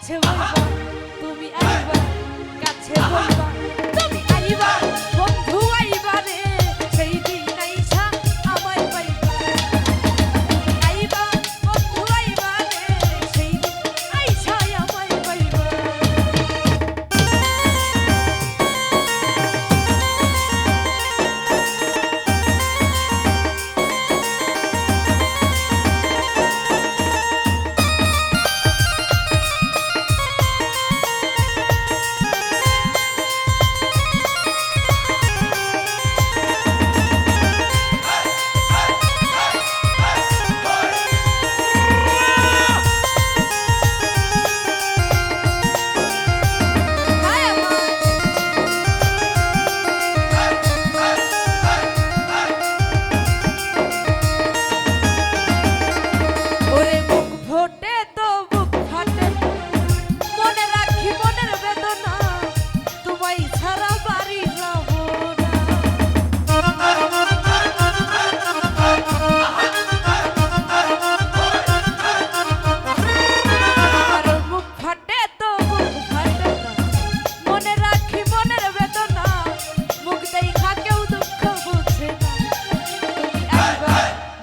কাছে বলবা তুমি একবার কাছে বলবা।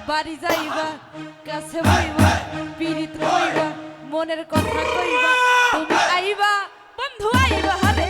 বাড়ি যাইবা কাছে বইবা পিড়িত হইবা মনের কথা কইবা তুমি আইবা বন্ধু আইবা হবে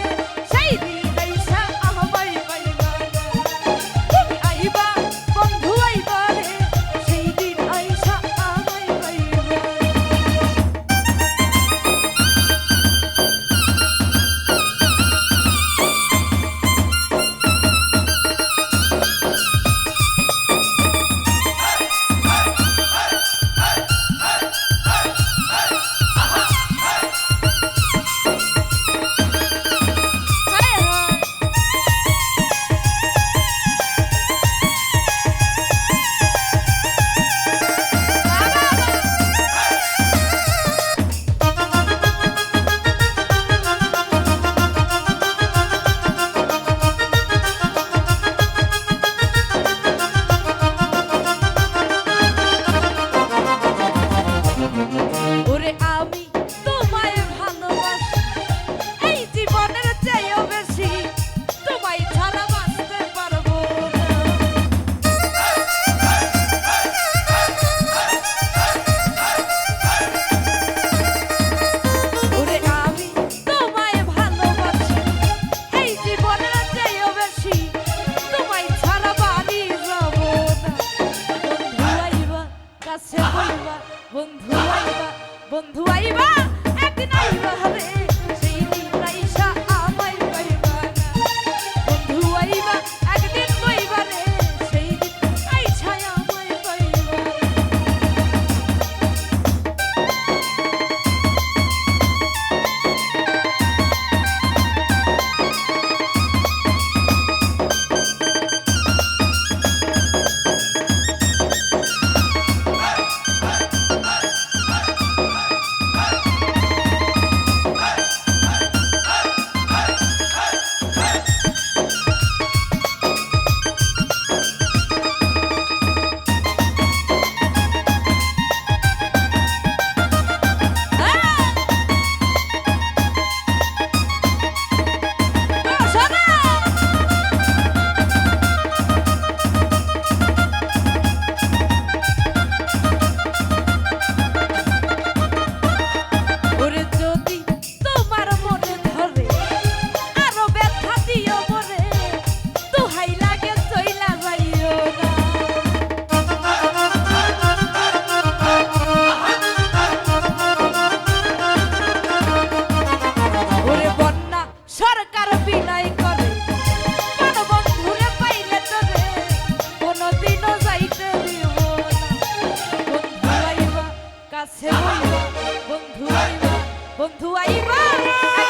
বন্ধু আইবা।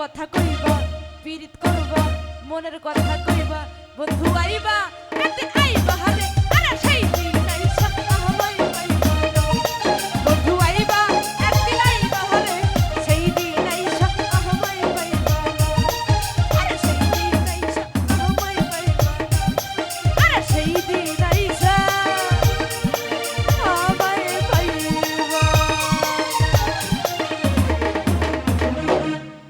কথা কইব পীড়িত করব মনের কথা কইব বন্ধু আইবা আইবা হাতে।